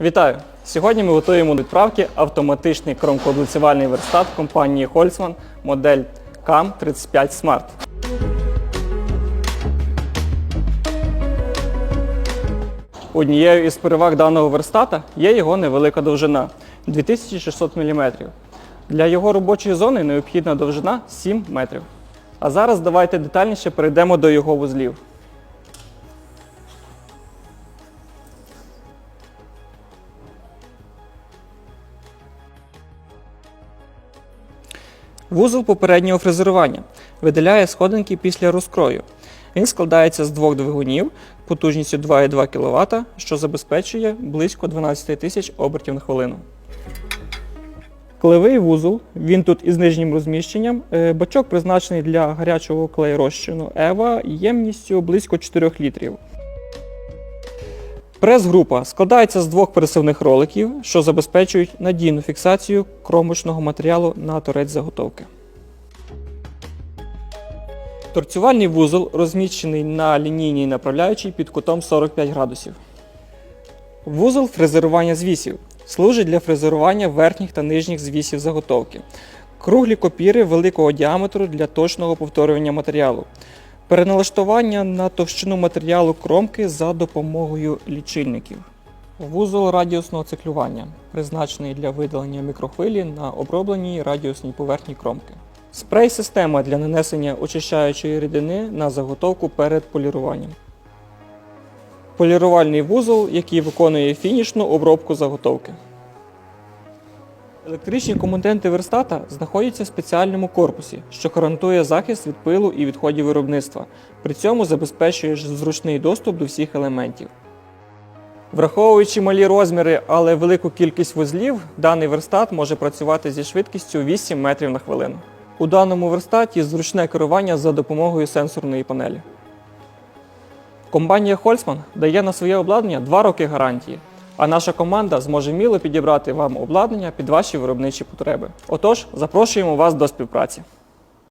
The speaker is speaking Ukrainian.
Вітаю! Сьогодні ми готуємо до відправки автоматичний кромкооблицювальний верстат компанії Holzmann модель CAM 35 Smart. Однією із переваг даного верстата є його невелика довжина 2600 мм. Для його робочої зони необхідна довжина 7 метрів. А зараз давайте детальніше перейдемо до його вузлів. Вузол попереднього фрезерування виділяє сходинки після розкрою. Він складається з двох двигунів потужністю 2,2 кВт, що забезпечує близько 12 тисяч обертів на хвилину. Клевий вузол, він тут із нижнім розміщенням. Е, Бачок призначений для гарячого клеєрозчину Ева ємністю близько 4 літрів. Прес-група складається з двох пересувних роликів, що забезпечують надійну фіксацію кромочного матеріалу на торець заготовки. Торцювальний вузол розміщений на лінійній направляючій під кутом 45 градусів. Вузол фрезерування звісів служить для фрезерування верхніх та нижніх звісів заготовки. Круглі копіри великого діаметру для точного повторювання матеріалу. Переналаштування на товщину матеріалу кромки за допомогою лічильників. Вузол радіусного циклювання, призначений для видалення мікрохвилі на обробленій радіусній поверхні кромки. Спрей-система для нанесення очищаючої рідини на заготовку перед поліруванням. Полірувальний вузол, який виконує фінішну обробку заготовки. Електричні комутенти верстата знаходяться в спеціальному корпусі, що гарантує захист від пилу і відходів виробництва. При цьому забезпечує зручний доступ до всіх елементів. Враховуючи малі розміри, але велику кількість вузлів, даний верстат може працювати зі швидкістю 8 метрів на хвилину. У даному верстаті зручне керування за допомогою сенсорної панелі. Компанія Holzmann дає на своє обладнання 2 роки гарантії, а наша команда зможе вміло підібрати вам обладнання під ваші виробничі потреби. Отож, запрошуємо вас до співпраці.